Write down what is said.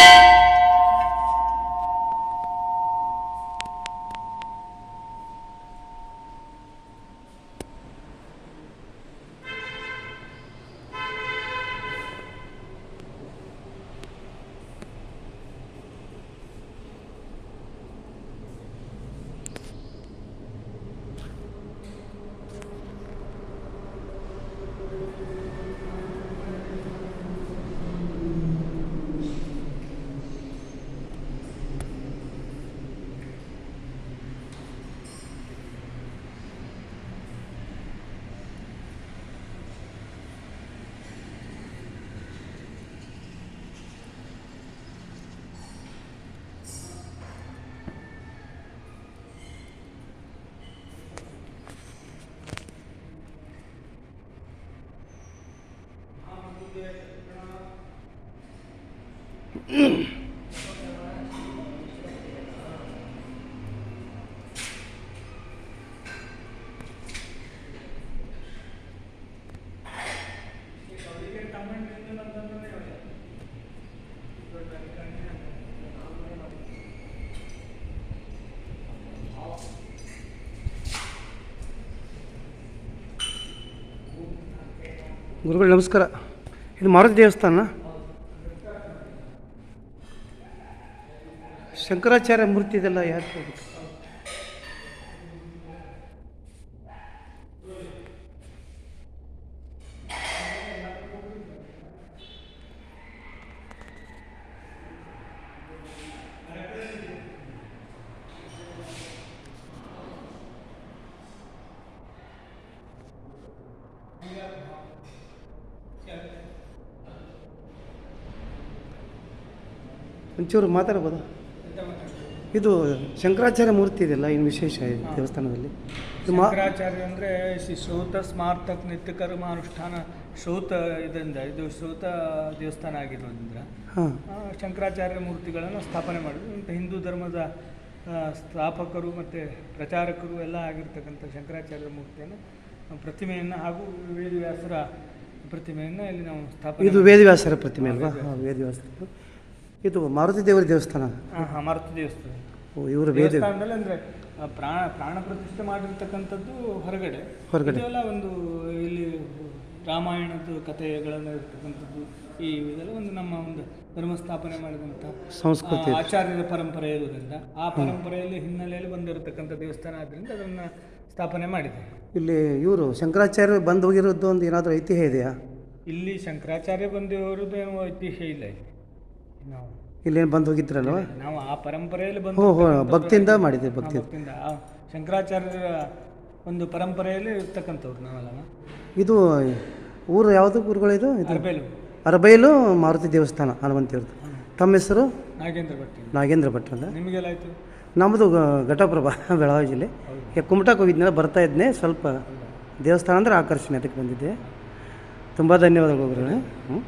you ಗುರುಗಳು ನಮಸ್ಕಾರ. ಇದು ಮಾರುತಿ ದೇವಸ್ಥಾನ. ಶಂಕರಾಚಾರ್ಯ ಮೂರ್ತಿ ಇದೆಲ್ಲ ಯಾಕೆ ಹೋಗುತ್ತೆ ಒಂಚೂರು ಮಾತಾಡ್ಬೋದಾ? ಇದು ಶಂಕರಾಚಾರ್ಯ ಮೂರ್ತಿ ಇದೆಯಲ್ಲ ಏನು ವಿಶೇಷ ಇದೆ ದೇವಸ್ಥಾನದಲ್ಲಿ ಶಂಕರಾಚಾರ್ಯ ಅಂದರೆ ಶ್ರೀ ಶ್ರೌತ ಸ್ಮಾರ್ತಕ್ ನಿತ್ಯ ಕರ್ಮ ಅನುಷ್ಠಾನ ಶ್ರೌತ ಇದರಿಂದ ಇದು ಶ್ರೌತ ದೇವಸ್ಥಾನ ಆಗಿರೋದ್ರಿಂದ ಶಂಕರಾಚಾರ್ಯ ಮೂರ್ತಿಗಳನ್ನು ಸ್ಥಾಪನೆ ಮಾಡಿದ್ರು. ಇಂಥ ಹಿಂದೂ ಧರ್ಮದ ಸ್ಥಾಪಕರು ಮತ್ತು ಪ್ರಚಾರಕರು ಎಲ್ಲ ಆಗಿರ್ತಕ್ಕಂಥ ಶಂಕರಾಚಾರ್ಯ ಮೂರ್ತಿಯನ್ನು ಪ್ರತಿಮೆಯನ್ನು ಹಾಗೂ ವೇದವ್ಯಾಸರ ಪ್ರತಿಮೆಯನ್ನು ಇಲ್ಲಿ ನಾವು ಸ್ಥಾಪನೆ ಇದು ವೇದವ್ಯಾಸರ ಪ್ರತಿಮೆ ಅಲ್ವಾ? ವೇದವ್ಯಾಸರ. ಇದು ಮಾರುತಿ ದೇವರ ದೇವಸ್ಥಾನ? ಹಾಂ ಹಾಂ ಮಾರುತಿ ದೇವಸ್ಥಾನ. ಓ ಇವರು ವೇದ ದೇವಸ್ಥಾನದಲ್ಲಿ ಅಂದರೆ ಪ್ರಾಣ ಪ್ರಾಣ ಪ್ರತಿಷ್ಠೆ ಮಾಡಿರ್ತಕ್ಕಂಥದ್ದು ಹೊರಗಡೆ. ಹೊರಗಡೆ. ಇದೆಲ್ಲ ಒಂದು ಇಲ್ಲಿ ರಾಮಾಯಣದ ಕಥೆಗಳನ್ನು ಇರ್ತಕ್ಕಂಥದ್ದು ಈ ಇದೆಲ್ಲ ಒಂದು ನಮ್ಮ ಒಂದು ಧರ್ಮ ಸ್ಥಾಪನೆ ಮಾಡಿದಂಥ ಸಂಸ್ಕೃತಿ. ಆಚಾರ್ಯರ ಪರಂಪರೆ ಇರುವುದರಿಂದ ಆ ಪರಂಪರೆಯಲ್ಲಿ ಹಿನ್ನೆಲೆಯಲ್ಲಿ ಬಂದಿರತಕ್ಕಂಥ ದೇವಸ್ಥಾನ ಆದ್ದರಿಂದ ಅದನ್ನು ಸ್ಥಾಪನೆ ಮಾಡಿದೆ. ಇಲ್ಲಿ ಇವರು ಶಂಕರಾಚಾರ್ಯ ಬಂದು ಹೋಗಿರೋದು ಒಂದು ಏನಾದರೂ ಐತಿಹ್ಯ ಇದೆಯಾ? ಇಲ್ಲಿ ಶಂಕರಾಚಾರ್ಯ ಬಂದಿರೋದು ಐತಿಹ್ಯ ಇಲ್ಲ. ಇಲ್ಲೇನು ಬಂದು ಹೋಗಿದ್ರಲ್ವ? ನಾವು ಆ ಪರಂಪರೆಯಲ್ಲಿ ಬಂದು ಓಹೋ ಭಕ್ತಿಯಿಂದ ಮಾಡಿದ್ದೀವಿ ಭಕ್ತಿ. ಭಕ್ತಿಯಿಂದ. ಶಂಕರಾಚಾರ್ಯರ ಒಂದು ಪರಂಪರೆಯಲ್ಲಿ ಇರ್ತಕ್ಕಂಥವ್ರು ನಾವೆಲ್ಲ. ಇದು ಊರು ಯಾವುದು ಊರುಗಳು ಇದು ಅರಬೇಲು. ಅರಬೈಲು ಮಾರುತಿ ದೇವಸ್ಥಾನ ಹನುಮಂತಿಯವ್ರದ್ದು ತಮ್ಮ ಹೆಸರು? ನಾಗೇಂದ್ರ ಭಟ್ ನಾಗೇಂದ್ರ ಭಟ್ ಅಂತ ನಿಮಗೆಲ್ಲಾಯಿತು? ನಮ್ಮದು ಘಟಪ್ರಭಾ ಬೆಳಗಾವಿ ಜಿಲ್ಲೆ. ಈಗ ಕುಮಟಕ್ಕೆ ಹೋಗಿದ್ನಲ್ಲ ಬರ್ತಾ ಇದ್ನೆ ಸ್ವಲ್ಪ ದೇವಸ್ಥಾನ ಅಂದರೆ ಆಕರ್ಷಣೆ ಅದಕ್ಕೆ ಬಂದಿದ್ದೆ. ತುಂಬ ಧನ್ಯವಾದಗಳು ಹ್ಞೂ ಹ್ಞೂ